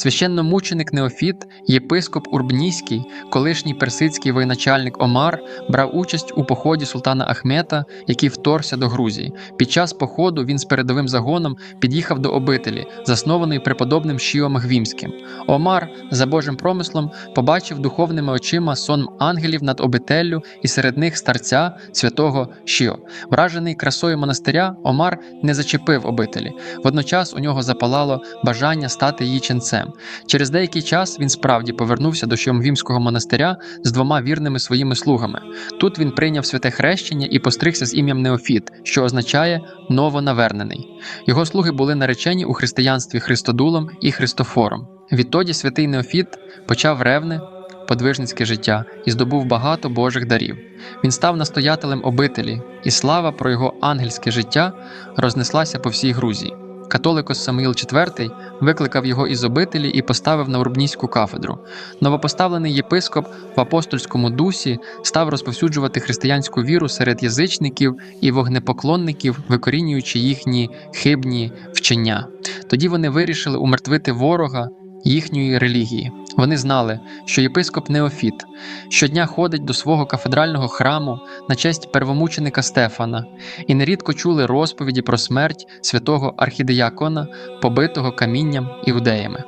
Священномученик Неофіт, єпископ Урбнійський, колишній персидський воєначальник Омар, брав участь у поході султана Ахмета, який вторгся до Грузії. Під час походу він з передовим загоном під'їхав до обителі, заснованої преподобним Шіом Гвімським. Омар, за Божим промислом, побачив духовними очима сон ангелів над обителлю і серед них старця святого Шіо. Вражений красою монастиря, Омар не зачепив обителі. Водночас у нього запалало бажання стати її ченцем. Через деякий час він справді повернувся до Шіомгвімського монастиря з двома вірними своїми слугами. Тут він прийняв святе хрещення і постригся з ім'ям Неофіт, що означає новонавернений. Його слуги були наречені у християнстві Христодулом і Христофором. Відтоді святий Неофіт почав ревне, подвижницьке життя і здобув багато Божих дарів. Він став настоятелем обителі, і слава про його ангельське життя рознеслася по всій Грузії. Католикос Самуїл IV викликав його із обителі і поставив на Урбнійську кафедру. Новопоставлений єпископ в апостольському дусі став розповсюджувати християнську віру серед язичників і вогнепоклонників, викорінюючи їхні хибні вчення. Тоді вони вирішили умертвити ворога їхньої релігії. Вони знали, що єпископ Неофіт щодня ходить до свого кафедрального храму на честь первомученика Стефана і нерідко чули розповіді про смерть святого архідеякона, побитого камінням іудеями.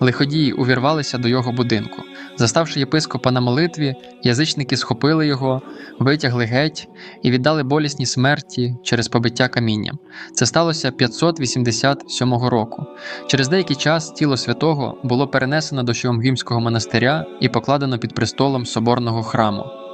Лиходії увірвалися до його будинку. Заставши єпископа на молитві, язичники схопили його, витягли геть і віддали болісні смерті через побиття камінням. Це сталося 587 року. Через деякий час тіло святого було перенесено до Шіомгімського монастиря і покладено під престолом соборного храму.